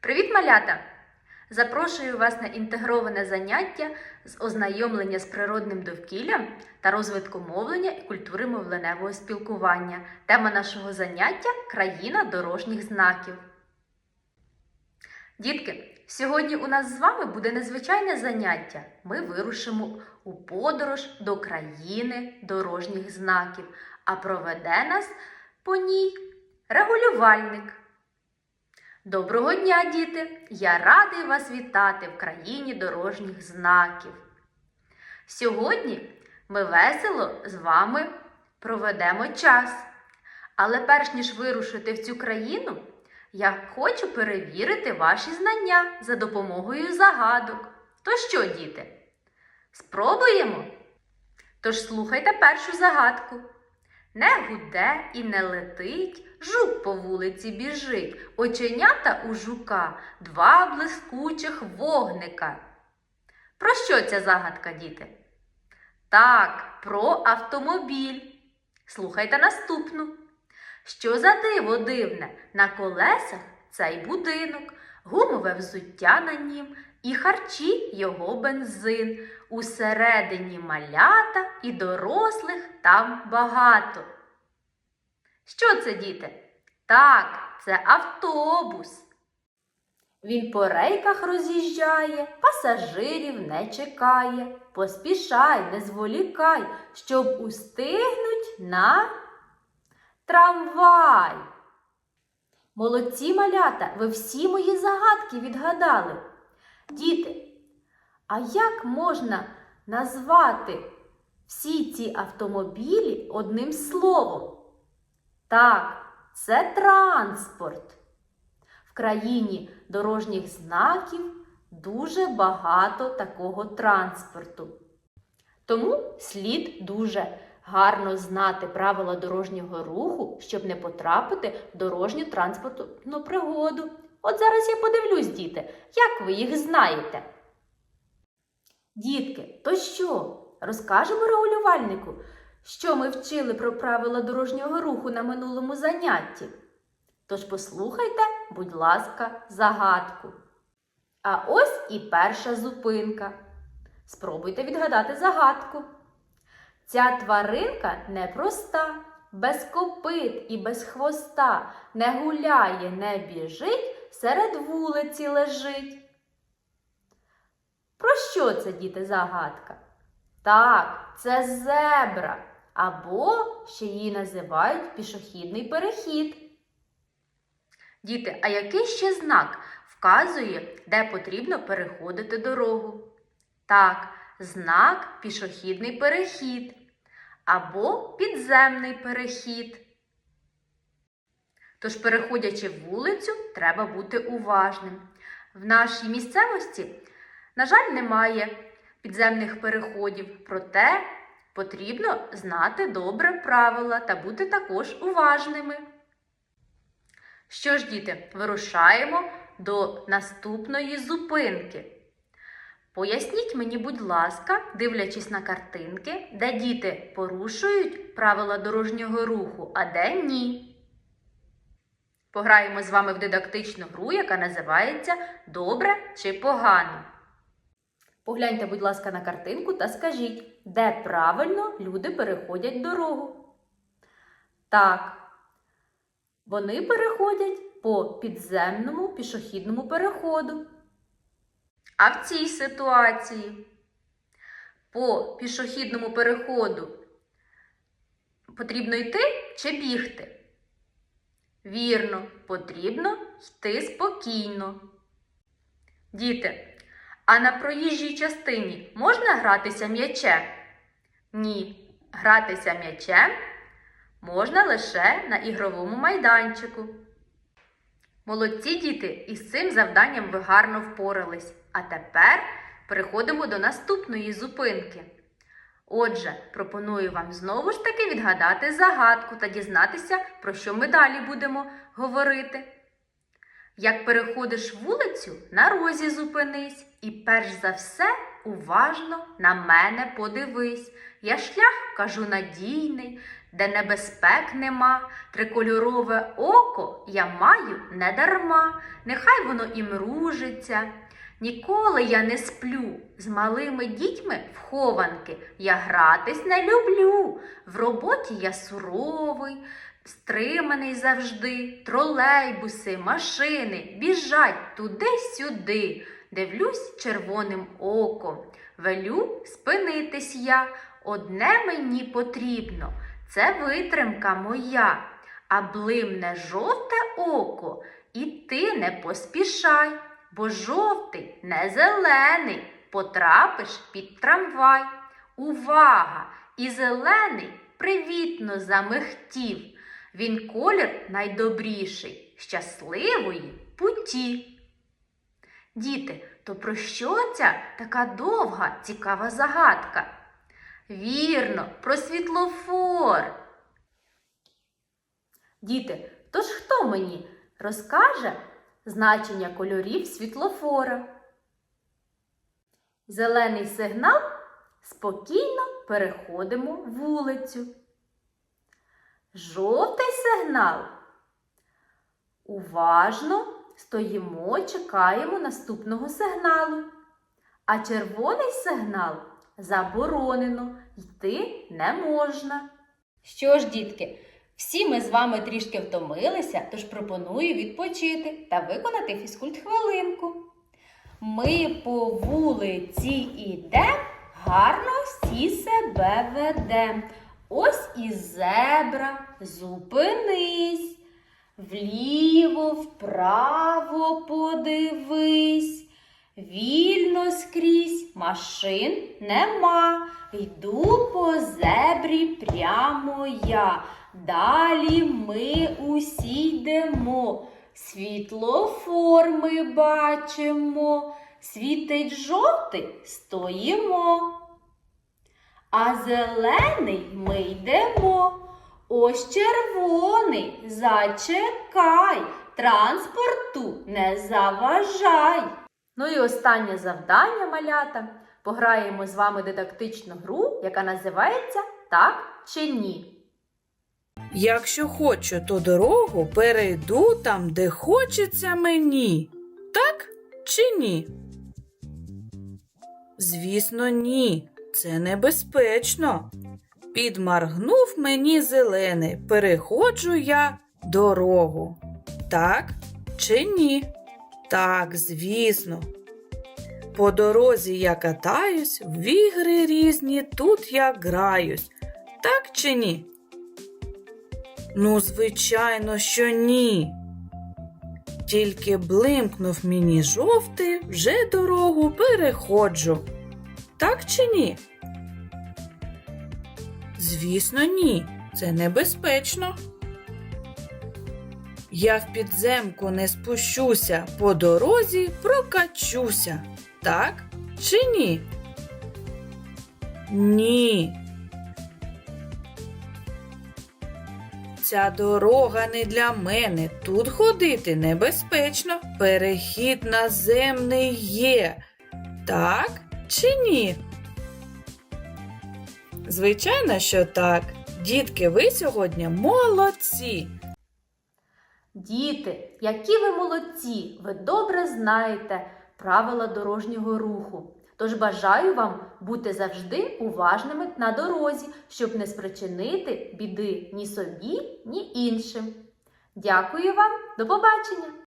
Привіт, малята! Запрошую вас на інтегроване заняття з ознайомлення з природним довкіллям та розвитку мовлення і культури мовленевого спілкування. Тема нашого заняття країна дорожніх знаків. Дітки, сьогодні у нас з вами буде незвичайне заняття. Ми вирушимо у подорож до країни дорожніх знаків, а проведе нас по ній регулювальник. Доброго дня, діти! Я радий вас вітати в країні дорожніх знаків. Сьогодні ми весело з вами проведемо час. Але перш ніж вирушити в цю країну, я хочу перевірити ваші знання за допомогою загадок. То що, діти? Спробуємо? Тож слухайте першу загадку. Не гуде і не летить, жук по вулиці біжить, оченята у жука, два блискучих вогника. Про що ця загадка, діти? Так, про автомобіль. Слухайте наступну. Що за диво дивне? На колесах цей будинок, гумове взуття на нім і харчі його бензин. Усередині малята і дорослих там багато. Що це, діти? Так, це автобус. Він по рейках роз'їжджає, пасажирів не чекає. Поспішай, не зволікай, щоб устигнуть на трамвай. Молодці малята, ви всі мої загадки відгадали. Діти, а як можна назвати всі ці автомобілі одним словом? Так, це транспорт. В країні дорожніх знаків дуже багато такого транспорту. Тому слід дуже гарно знати правила дорожнього руху, щоб не потрапити в дорожню транспортну пригоду. От зараз я подивлюсь, діти, як ви їх знаєте. Дітки, то що? Розкажемо регулювальнику, що ми вчили про правила дорожнього руху на минулому занятті. Тож послухайте, будь ласка, загадку. А ось і перша зупинка. Спробуйте відгадати загадку. Ця тваринка непроста, без копит і без хвоста, не гуляє, не біжить, серед вулиці лежить. Про що це, діти, загадка? Так, це зебра, або ще її називають пішохідний перехід. Діти, а який ще знак вказує, де потрібно переходити дорогу? Так, знак пішохідний перехід або підземний перехід. Тож, переходячи вулицю, треба бути уважним. В нашій місцевості, на жаль, немає підземних переходів, проте потрібно знати добре правила та бути також уважними. Що ж, діти, вирушаємо до наступної зупинки. Поясніть мені, будь ласка, дивлячись на картинки, де діти порушують правила дорожнього руху, а де ні. Пограємо з вами в дидактичну гру, яка називається Добре чи погано. Погляньте, будь ласка, на картинку та скажіть, де правильно люди переходять дорогу. Так, вони переходять по підземному пішохідному переходу. А в цій ситуації по пішохідному переходу потрібно йти чи бігти? Вірно, потрібно йти спокійно. Діти, а на проїжджій частині можна гратися м'ячем? Ні, гратися м'ячем можна лише на ігровому майданчику. Молодці діти, із цим завданням ви гарно впорались. А тепер переходимо до наступної зупинки. Отже, пропоную вам знову ж таки відгадати загадку та дізнатися, про що ми далі будемо говорити. Як переходиш вулицю, на розі зупинись, і перш за все уважно на мене подивись. Я шлях кажу надійний, де небезпек нема, трикольорове око я маю не дарма, нехай воно і мружиться. Ніколи я не сплю, з малими дітьми в хованки. Я гратись не люблю. В роботі я суровий, стриманий завжди. Тролейбуси, машини біжать туди-сюди. Дивлюсь червоним оком. Велю спинитись я. Одне мені потрібно, це витримка моя. А блимне жовте око, і ти не поспішай, бо жовтий не зелений, потрапиш під трамвай. Увага! І зелений привітно замихтів. Він колір найдобріший, щасливої путі. Діти, то про що ця така довга, цікава загадка? Вірно, про світлофор. Діти, тож хто мені розкаже значення кольорів світлофора? Зелений сигнал спокійно переходимо вулицю. Жовтий сигнал. Уважно стоїмо, чекаємо наступного сигналу. А червоний сигнал заборонено, йти не можна. Що ж, дітки, всі ми з вами трішки втомилися, тож пропоную відпочити та виконати фізкульт-хвилинку. Ми по вулиці ідем, гарно всі себе ведем. Ось і зебра, зупинись, вліво, вправо подивись. Вільно скрізь машин нема. Йду по зебрі прямо я. Далі ми усі йдемо. Світлофор ми бачимо. Світить жовтий стоїмо. А зелений ми йдемо. Ось червоний зачекай, транспорту не заважай. Ну і останнє завдання, малята. Пограємо з вами дидактичну гру, яка називається Так чи ні. Якщо хочу, то дорогу перейду там, де хочеться мені. Так чи ні? Звісно, ні. Це небезпечно. Підмаргнув мені зелений, переходжу я дорогу. Так чи ні? Так, звісно. По дорозі я катаюсь, в ігри різні тут я граюсь. Так чи ні? Ну, звичайно, що ні. Тільки блимкнув мені жовтий, вже дорогу переходжу. Так чи ні? Звісно, ні. Це небезпечно. Я в підземку не спущуся, по дорозі прокачуся. Так чи ні? Ні. Ця дорога не для мене. Тут ходити небезпечно. Перехід наземний є. Так чи ні? Звичайно, що так. Дітки, ви сьогодні молодці. Діти, які ви молодці! Ви добре знаєте правила дорожнього руху. Тож бажаю вам бути завжди уважними на дорозі, щоб не спричинити біди ні собі, ні іншим. Дякую вам, до побачення!